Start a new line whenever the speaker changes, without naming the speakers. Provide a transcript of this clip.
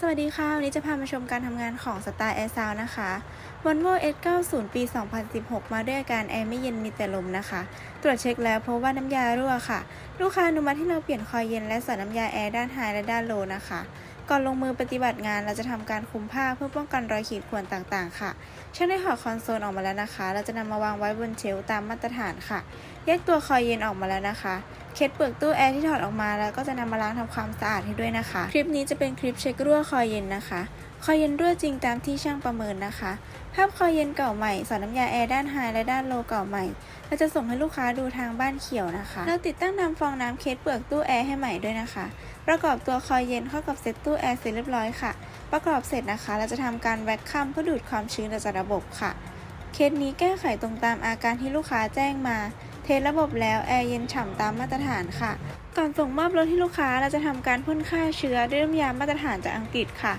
สวัสดีค่ะ วันนี้จะพามาชมการทำงานของ Star Air Sound นะคะ Volvo S90 ปี 2016 มาด้วยอาการแอร์ไม่เย็นมีแต่ลมนะคะ ตรวจเช็คแล้วพบว่าน้ำยารั่วค่ะ ลูกค้าอนุมัติให้เราเปลี่ยนคอยเย็นและใส่น้ำยาแอร์ด้านไฮและด้านโลนะคะ ก่อนลงมือปฏิบัติงานเราจะทำการคุมผ้าเพื่อป้องกันรอยขีดข่วนต่างๆ ค่ะ ช่างได้ห่อคอนโซลออกมาแล้วนะคะ เราจะนำมาวางไว้บนเชลตามมาตรฐานค่ะ แยกตัวคอยเย็นออกมาแล้วนะคะ เคสเปลือกตู้แอร์ที่ถอดออกมาแล้วก็จะนำมาล้างทำความสะอาดให้ด้วยนะคะ คลิปนี้จะเป็นคลิปเช็ครั่วคอยเย็นนะคะ คอยเย็นรั่วจริงตามที่ช่างประเมินนะคะ ภาพคอยเย็นเก่าใหม่สอดน้ำยาแอร์ด้านไฮและด้านโลเก่าใหม่เราจะส่งให้ลูกค้าดูทางบ้านเขียวนะคะ เราติดตั้งนำฟองน้ำเคสเปลือกตู้แอร์ให้ใหม่ด้วยนะคะ ประกอบตัวคอยเย็นเข้ากับเซ็ตตู้แอร์เสร็จเรียบร้อยค่ะ ประกอบเสร็จนะคะ เราจะทำการแว็กคัมเพื่อดูดความชื้นออกจากระบบค่ะ เคสนี้แก้ไขตรงตามอาการที่ลูกค้าแจ้งมา เทสระบบแล้วแอร์เย็นฉ่ำตามมาตรฐานค่ะ ก่อนส่งมอบรถให้ลูกค้าเราจะทำการพ่นฆ่าเชื้อด้วยน้ำยามาตรฐานจากอังกฤษค่ะ